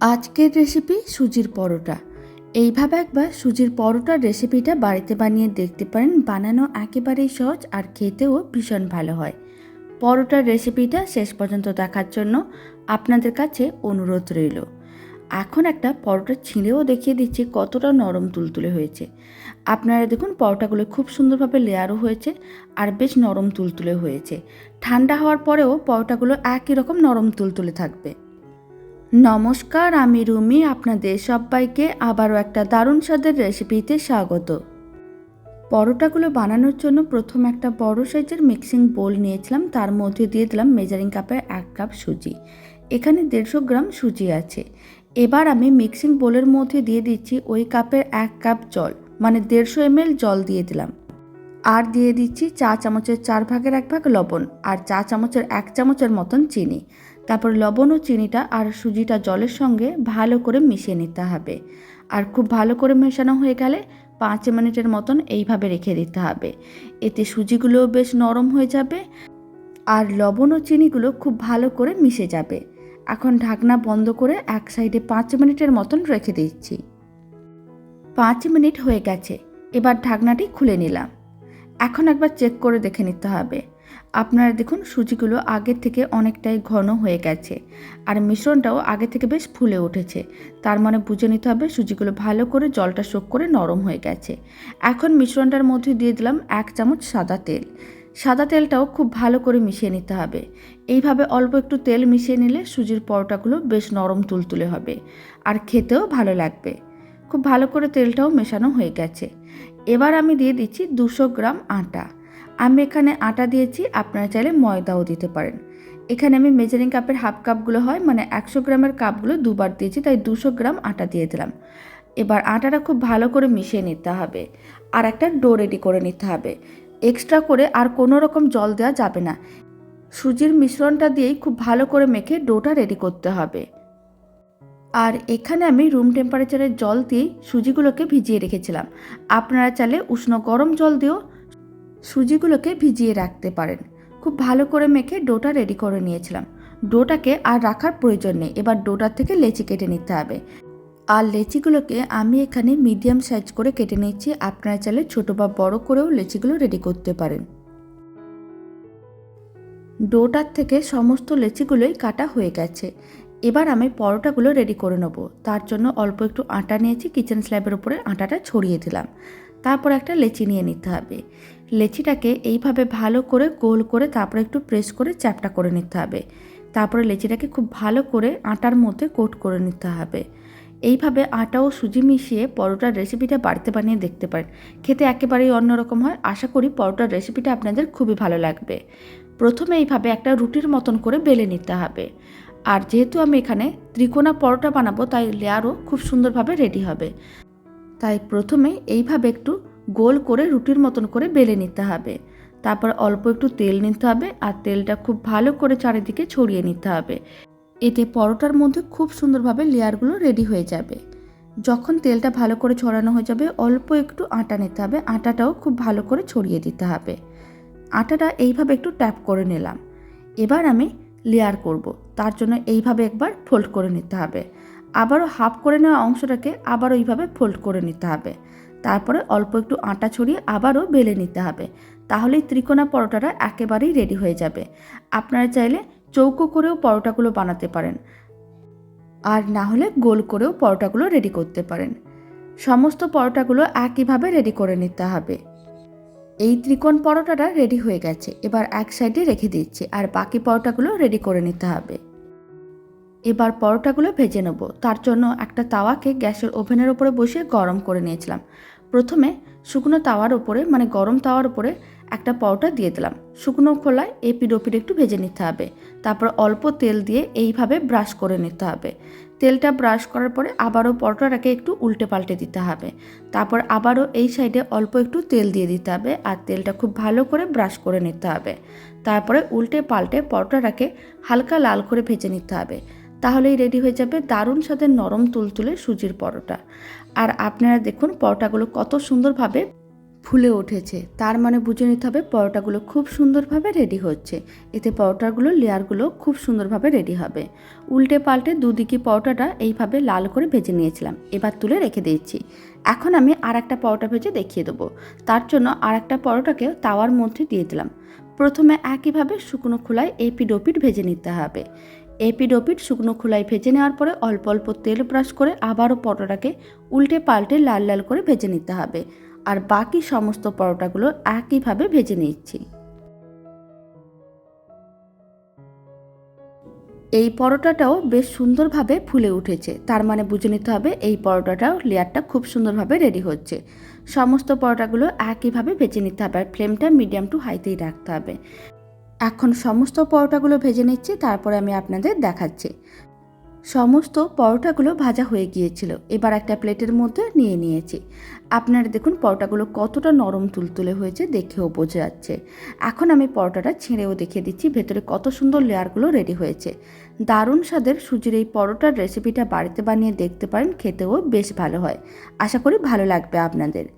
আজকের রেসিপি সুজির পরোটা। এইভাবে একবার সুজির পরোটার রেসিপিটা বাড়িতে বানিয়ে দেখতে পারেন। বানানো একেবারেই সহজ আর খেতেও ভীষণ ভালো হয়। পরোটার রেসিপিটা শেষ পর্যন্ত দেখার জন্য আপনাদের কাছে অনুরোধ রইল। এখন একটা পরোটা ছিঁড়েও দেখিয়ে দিচ্ছি কতটা নরম তুলতুলে হয়েছে। আপনারা দেখুন পরোটাগুলো খুব সুন্দরভাবে লেয়ারও হয়েছে আর বেশ নরম তুলতুলে হয়েছে। ঠান্ডা হওয়ার পরেও পরোটাগুলো একই রকম নরম তুলতুলে থাকবে। নমস্কার, আমি রুমি, আপনাদের সবাইকে আবারও একটা দারুণ স্বাদের রেসিপিতে স্বাগত। পরোটাগুলো বানানোর জন্য প্রথম একটা বড় সাইজের মিক্সিং বোল নিয়েছিলাম, তার মধ্যে দিয়ে দিলাম মেজারিং কাপের এক কাপ সুজি। এখানে দেড়শো গ্রাম সুজি আছে। এবার আমি মিক্সিং বোলের মধ্যে দিয়ে দিচ্ছি ওই কাপের এক কাপ জল মানে দেড়শো এমএল জল দিয়ে দিলাম। আর দিয়ে দিচ্ছি চা চামচের চার ভাগের এক ভাগ লবণ আর চা চামচের এক চামচের মতন চিনি। তারপর লবণ ও চিনিটা আর সুজিটা জলের সঙ্গে ভালো করে মিশিয়ে নিতে হবে। আর খুব ভালো করে মেশানো হয়ে গেলে পাঁচ মিনিটের মতন এইভাবে রেখে দিতে হবে। এতে সুজিগুলোও বেশ নরম হয়ে যাবে আর লবণ ও চিনিগুলো খুব ভালো করে মিশে যাবে। এখন ঢাকনা বন্ধ করে এক সাইডে পাঁচ মিনিটের মতন রেখে দিচ্ছি। পাঁচ মিনিট হয়ে গেছে, এবার ঢাকনাটি খুলে নিলাম। এখন একবার চেক করে দেখে নিতে হবে। আপনারা দেখুন সুজিগুলো আগের থেকে অনেকটাই ঘন হয়ে গেছে। আর মিশ্রণটাও আগে থেকে বেশ ফুলে উঠেছে। তার মানে বুঝে নিতে হবে সুজিগুলো ভালো করে জলটা শোক করে নরম হয়ে গেছে। এখন মিশ্রণটার মধ্যে দিয়ে দিলাম এক চামচ সাদা তেল। সাদা তেলটাও খুব ভালো করে মিশিয়ে নিতে হবে। এইভাবে অল্প একটু তেল মিশিয়ে নিলে সুজির পরোটাগুলো বেশ নরম তুলতুলে হবে। আর খেতেও ভালো লাগবে। খুব ভালো করে তেলটাও মেশানো হয়ে গেছে। এবার আমি দিয়ে দিচ্ছি দুশো গ্রাম আটা। আমি এখানে আটা দিয়েছি, আপনারা চাইলে ময়দাও দিতে পারেন। এখানে আমি মেজারিং কাপের হাফ কাপগুলো হয় মানে একশো গ্রামের কাপগুলো দুবার দিয়েছি, তাই দুশো গ্রাম আটা দিয়ে দিলাম। এবার আটাটা খুব ভালো করে মিশিয়ে নিতে হবে, আর একটা ডো রেডি করে নিতে হবে। এক্সট্রা করে আর কোনো রকম জল দেওয়া যাবে না। সুজির মিশ্রণটা দিয়েই খুব ভালো করে মেখে ডোটা রেডি করতে হবে। আর এখানে আমি রুম টেম্পারেচারের জল দিয়েই সুজিগুলোকে ভিজিয়ে রেখেছিলাম। আপনারা চাইলে উষ্ণ গরম জল দিয়েও সুজিগুলোকে ভিজিয়ে রাখতে পারেন। খুব ভালো করে মেখে ডোটা রেডি করে নিয়েছিলাম। ডোটাকে আর রাখার প্রয়োজন নেই। এবার ডোটার থেকে লেচি কেটে নিতে হবে। আর লেচিগুলোকে আমি এখানে মিডিয়াম সাইজ করে কেটে নিচ্ছি আপনারা চাইলে ছোটো বা বড় করেও লেচিগুলো রেডি করতে পারেন। ডোটার থেকে সমস্ত লেচিগুলোই কাটা হয়ে গেছে। এবার আমি পরোটাগুলো রেডি করে নেব। তার জন্য অল্প একটু আটা নিয়েছি। কিচেন স্ল্যাবের উপরে আটাটা ছড়িয়ে দিলাম। তারপর একটা লেচি নিয়ে নিতে হবে। লেচিটাকে এইভাবে ভালো করে গোল করে তারপরে একটু প্রেস করে চ্যাপটা করে নিতে হবে। তারপরে লেচিটাকে খুব ভালো করে আটার মধ্যে কোট করে নিতে হবে। এইভাবে আটা ও সুজি মিশিয়ে পরোটার রেসিপিটা বাড়িতে বানিয়ে দেখতে পারেন। খেতে একেবারেই অন্যরকম হয়। আশা করি পরোটার রেসিপিটা আপনাদের খুবই ভালো লাগবে। প্রথমে এইভাবে একটা রুটির মতন করে বেলে নিতে হবে। আর যেহেতু আমি এখানে ত্রিকোণা পরোটা বানাবো, তাই লেয়ারও খুব সুন্দরভাবে রেডি হবে। তাই প্রথমে এইভাবে একটু গোল করে রুটির মতন করে বেলে নিতে হবে। তারপর অল্প একটু তেল নিতে হবে আর তেলটা খুব ভালো করে চারিদিকে ছড়িয়ে নিতে হবে। এতে পরোটার মধ্যে খুব সুন্দরভাবে লেয়ারগুলো রেডি হয়ে যাবে। যখন তেলটা ভালো করে ছড়ানো হয়ে যাবে, অল্প একটু আটা নিতে হবে। আটাটাও খুব ভালো করে ছড়িয়ে দিতে হবে। আটাটা এইভাবে একটু ট্যাপ করে নিলাম। এবার আমি লেয়ার করব। তার জন্য এইভাবে একবার ফোল্ড করে নিতে হবে। আবারও হাফ করে নেওয়া অংশটাকে আবারও এইভাবে ফোল্ড করে নিতে হবে। তারপরে অল্প একটু আটা ছড়িয়ে আবারও বেলে নিতে হবে। তাহলেই ত্রিকোণা পরোটাটা একেবারেই রেডি হয়ে যাবে। আপনারা চাইলে চৌকো করেও পরোটাগুলো বানাতে পারেন। আর না হলে গোল করেও পরোটাগুলো রেডি করতে পারেন। সমস্ত পরোটাগুলো একইভাবে রেডি করে নিতে হবে। এই ত্রিকোণ পরোটাটা রেডি হয়ে গেছে। এবার এক সাইডে রেখে দিচ্ছি। আর বাকি পরোটাগুলো রেডি করে নিতে হবে। এবার পরোটাগুলো ভেজে নেব। তার জন্য একটা তাওয়াকে গ্যাসের ওভেনের ওপরে বসিয়ে গরম করে নিয়েছিলাম। প্রথমে শুকনো তাওয়ার ওপরে মানে গরম তাওয়ার ওপরে একটা পরোটা দিয়ে দিলাম। শুকনো খোলায় এপিড ওপিড একটু ভেজে নিতে হবে। তারপর অল্প তেল দিয়ে এইভাবে ব্রাশ করে নিতে হবে। তেলটা ব্রাশ করার পরে আবারও পরোটাটাকে একটু উল্টে পাল্টে দিতে হবে। তারপর আবারও এই সাইডে অল্প একটু তেল দিয়ে দিতে হবে আর তেলটা খুব ভালো করে ব্রাশ করে নিতে হবে। তারপরে উল্টে পাল্টে পরোটাটাকে হালকা লাল করে ভেজে নিতে হবে। তাহলেই রেডি হয়ে যাবে দারুণ স্বাদের নরম তুলতুলে সুজির পরোটা। আর আপনারা দেখুন পরোটাগুলো কত সুন্দরভাবে ফুলে উঠেছে। তার মানে বুঝে নিতে হবে পরোটাগুলো খুব সুন্দরভাবে রেডি হচ্ছে। এতে পরোটাগুলো লেয়ারগুলো খুব সুন্দরভাবে রেডি হবে। উল্টে পাল্টে দুদিকে পরোটাটা এইভাবে লাল করে ভেজে নিয়েছিলাম। এবার তুলে রেখে দিয়েছি এখন আমি আর একটা পরোটা ভেজে দেখিয়ে দেবো। তার জন্য আর একটা পরোটাকে তাওয়ার মধ্যে দিয়ে দিলাম। প্রথমে একইভাবে শুকনো খোলায় এপিড ওপিড ভেজে নিতে হবে। এপিড ওপিড শুকনো খোলায় ভেজে নেওয়ার পরে অল্প অল্প তেল ব্রাশ করে আবারও পরোটাকে উল্টে পাল্টে লাল লাল করে ভেজে নিতে হবে। আর বাকি সমস্ত পরোটাগুলো একইভাবে ভেজে নিচ্ছি। এই পরোটাটাও বেশ সুন্দরভাবে ফুলে উঠেছে। তার মানে বুঝে নিতে হবে এই পরোটাটাও লেয়ারটা খুব সুন্দরভাবে রেডি হচ্ছে। সমস্ত পরোটাগুলো একইভাবে ভেজে নিতে হবে আর ফ্লেমটা মিডিয়াম টু হাইতেই রাখতে হবে। এখন সমস্ত পরোটাগুলো ভেজে নিচ্ছি, তারপরে আমি আপনাদের দেখাচ্ছি। সমস্ত পরোটাগুলো ভাজা হয়ে গিয়েছিল, এবার একটা প্লেটের মধ্যে নিয়ে নিয়েছি। আপনারা দেখুন পরোটাগুলো কতটা নরম তুলতুলে হয়েছে, দেখেও বোঝা যাচ্ছে। এখন আমি পরোটাটা ছেড়েও দেখিয়ে দিচ্ছি, ভেতরে কত সুন্দর লেয়ারগুলো রেডি হয়েছে। দারুণ স্বাদের সুজির এই পরোটার রেসিপিটা বাড়িতে বানিয়ে দেখতে পারেন, খেতেও বেশ ভালো হয়। আশা করি ভালো লাগবে আপনাদের।